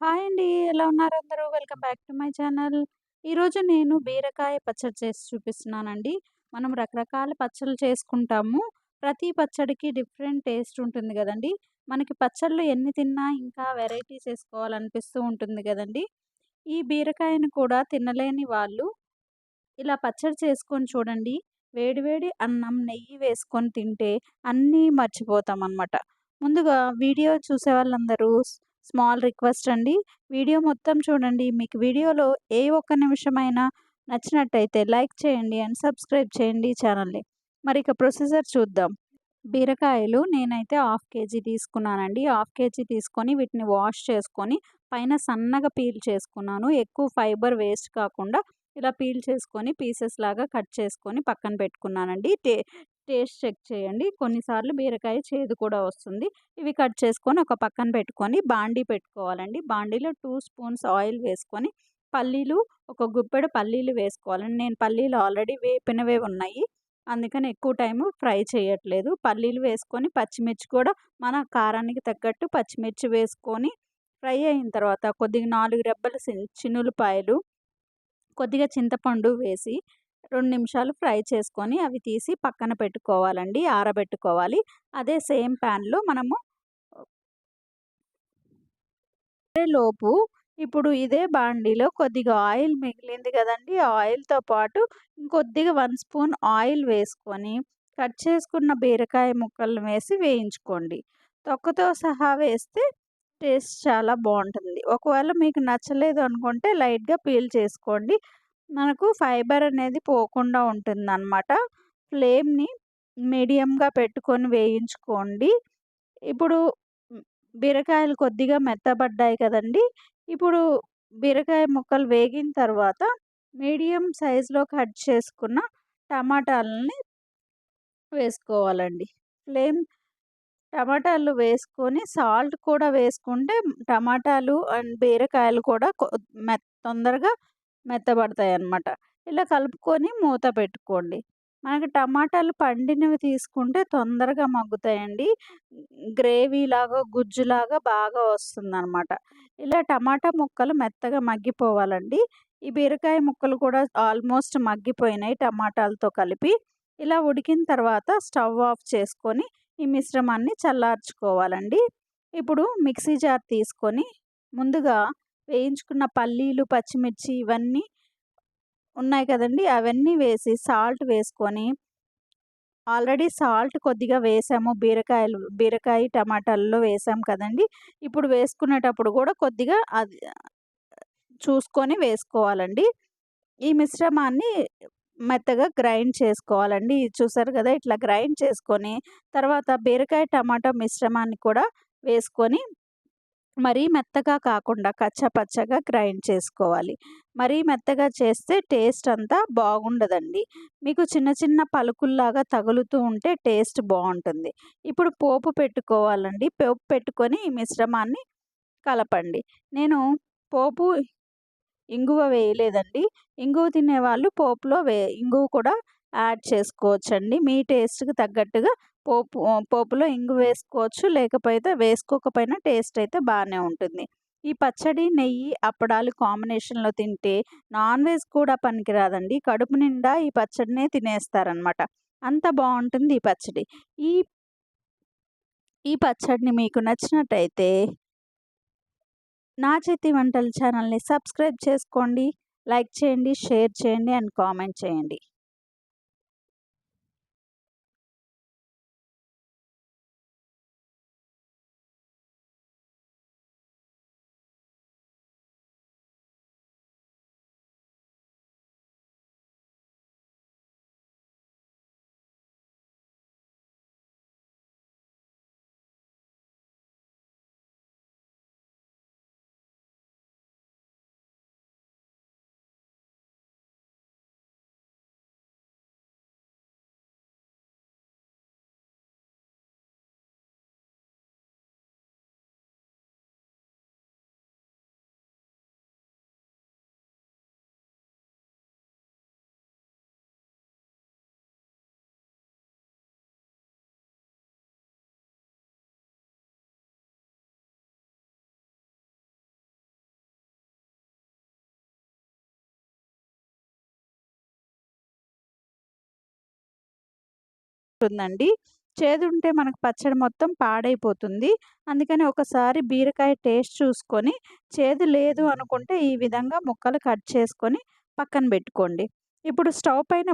Hi అండి. ఎలా ఉన్నారు అందరూ? Welcome back to my channel. ఈరోజు నేను బీరకాయ పచ్చడి చేసి చూపిస్తున్నానండి. మనం రకరకాల పచ్చళ్ళు చేసుకుంటాము. ప్రతి పచ్చడికి డిఫరెంట్ టేస్ట్ ఉంటుంది కదండి మనకి పచ్చళ్ళు ఎన్ని తిన్నా ఇంకా వెరైటీస్ చేసుకోవాలనిపిస్తూ ఉంటుంది కదండి ఈ బీరకాయను కూడా తినలేని వాళ్ళు ఇలా పచ్చడి చేసుకొని చూడండి. వేడి వేడి అన్నం, నెయ్యి వేసుకొని తింటే అన్నీ మర్చిపోతామనమాట. ముందుగా వీడియో చూసే వాళ్ళందరూ స్మాల్ రిక్వెస్ట్ అండి. వీడియో మొత్తం చూడండి. మీకు వీడియోలో ఏ ఒక్క నిమిషమైనా నచ్చినట్టయితే లైక్ చేయండి అండ్ సబ్స్క్రైబ్ చేయండి ఛానల్‌ని. మరి ఇక ప్రొసీజర్ చూద్దాం. బీరకాయలు నేనైతే హాఫ్ కేజీ తీసుకున్నానండి. హాఫ్ కేజీ తీసుకొని వీటిని వాష్ చేసుకొని పైన సన్నగా పీల్ చేసుకున్నాను. ఎక్కువ ఫైబర్ వేస్ట్ కాకుండా ఇలా పీల్ చేసుకొని పీసెస్ లాగా కట్ చేసుకొని పక్కన పెట్టుకున్నానండి. టే టేస్ట్ చెక్ చేయండి. కొన్నిసార్లు బీరకాయ చేదు కూడా వస్తుంది. ఇవి కట్ చేసుకొని ఒక పక్కన పెట్టుకొని బాండీ పెట్టుకోవాలండి. బాండీలో టూ స్పూన్స్ ఆయిల్ వేసుకొని పల్లీలు ఒక గుప్పెడు పల్లీలు వేసుకోవాలండి. నేను పల్లీలు ఆల్రెడీ వేపినవే ఉన్నాయి. అందుకని ఎక్కువ టైము ఫ్రై చేయట్లేదు. పల్లీలు వేసుకొని పచ్చిమిర్చి కూడా మన కారానికి తగ్గట్టు పచ్చిమిర్చి వేసుకొని ఫ్రై అయిన తర్వాత కొద్దిగా నాలుగు రెబ్బల సి కొద్దిగా చింతపండు వేసి రెండు నిమిషాలు ఫ్రై చేసుకొని అవి తీసి పక్కన పెట్టుకోవాలండి. ఆరబెట్టుకోవాలి. అదే సేమ్ ప్యాన్‌లో మనము లోపు ఇప్పుడు ఇదే బాండీలో కొద్దిగా ఆయిల్ మిగిలింది కదండి ఆయిల్‌తో పాటు ఇంకొద్దిగా వన్ స్పూన్ ఆయిల్ వేసుకొని కట్ చేసుకున్న బీరకాయ ముక్కలను వేసి వేయించుకోండి. తొక్కతో సహా వేస్తే టేస్ట్ చాలా బాగుంటుంది ఒకవేళ మీకు నచ్చలేదు అనుకుంటే లైట్‌గా పీల్ చేసుకోండి. మనకు ఫైబర్ అనేది పోకుండా ఉంటుంది అన్నమాట ఫ్లేమ్‌ని మీడియంగా పెట్టుకొని వేయించుకోండి. ఇప్పుడు బీరకాయలు కొద్దిగా మెత్తబడ్డాయి కదండీ! ఇప్పుడు బీరకాయ ముక్కలు వేగిన తర్వాత మీడియం సైజులో కట్ చేసుకున్న టమాటాలని వేసుకోవాలండి. ఫ్లేమ్ టమాటాలు వేసుకొని సాల్ట్ కూడా వేసుకుంటే టమాటాలు అండ్ బీరకాయలు కూడా కొ మెత్తబడతాయి అన్నమాట ఇలా కలుపుకొని మూత పెట్టుకోండి. మనకి టమాటాలు పండినవి తీసుకుంటే తొందరగా మగ్గుతాయండి. గ్రేవీలాగా, గుజ్జులాగా బాగా వస్తుందనమాట. ఇలా టమాటా ముక్కలు మెత్తగా మగ్గిపోవాలండి. ఈ బీరకాయ ముక్కలు కూడా ఆల్మోస్ట్ మగ్గిపోయినాయి టమాటాలతో కలిపి. ఇలా ఉడికిన తర్వాత స్టవ్ ఆఫ్ చేసుకొని ఈ మిశ్రమాన్ని చల్లార్చుకోవాలండి. ఇప్పుడు మిక్సీ జార్ తీసుకొని ముందుగా వేయించుకున్న పల్లీలు, పచ్చిమిర్చి ఇవన్నీ ఉన్నాయి కదండీ! అవన్నీ వేసి సాల్ట్ వేసుకొని ఆల్రెడీ సాల్ట్ కొద్దిగా వేసాము బీరకాయలు బీరకాయ, టమాటాల్లో వేసాం కదండీ! ఇప్పుడు వేసుకునేటప్పుడు కూడా కొద్దిగా అది చూసుకొని వేసుకోవాలండి. ఈ మిశ్రమాన్ని మెత్తగా గ్రైండ్ చేసుకోవాలండి. చూసారు కదా! ఇట్లా గ్రైండ్ చేసుకొని తర్వాత బీరకాయ, టమాటా మిశ్రమాన్ని కూడా వేసుకొని మరీ మెత్తగా కాకుండా కచ్చపచ్చగా గ్రైండ్ చేసుకోవాలి. మరీ మెత్తగా చేస్తే టేస్ట్ అంతా బాగుండదండి. మీకు చిన్న చిన్న పలుకుల్లాగా తగులుతూ ఉంటే టేస్ట్ బాగుంటుంది ఇప్పుడు పోపు పెట్టుకోవాలండి. పోపు పెట్టుకొని ఈ మిశ్రమాన్ని కలపండి. నేను పోపు ఇంగువ వేయలేదండి. ఇంగువ తినేవాళ్ళు పోపులో వే ఇంగువ కూడా యాడ్ చేసుకోవచ్చండి. మీ టేస్ట్‌కి తగ్గట్టుగా పోపు పోపులో ఇంగు వేసుకోవచ్చు. లేకపోతే వేసుకోకపోయినా టేస్ట్ అయితే బాగానే ఉంటుంది. ఈ పచ్చడి, నెయ్యి, అప్పడాలు కాంబినేషన్‌లో తింటే నాన్ వెజ్ కూడా పనికిరాదండి. కడుపు నిండా ఈ పచ్చడినే తినేస్తారనమాట. అంత బాగుంటుంది ఈ పచ్చడి. ఈ ఈ పచ్చడిని మీకు నచ్చినట్టయితే నా చేతి వంటలు ఛానల్‌ని సబ్స్క్రైబ్ చేసుకోండి. లైక్ చేయండి, షేర్ చేయండి అండ్ కామెంట్ చేయండి. ఉంటుందండి. చేదు ఉంటే మనకు పచ్చడి మొత్తం పాడైపోతుంది. అందుకని ఒకసారి బీరకాయ టేస్ట్ చూసుకొని చేదు లేదు అనుకుంటే ఈ విధంగా ముక్కలు కట్ చేసుకొని పక్కన పెట్టుకోండి. ఇప్పుడు స్టవ్ పైన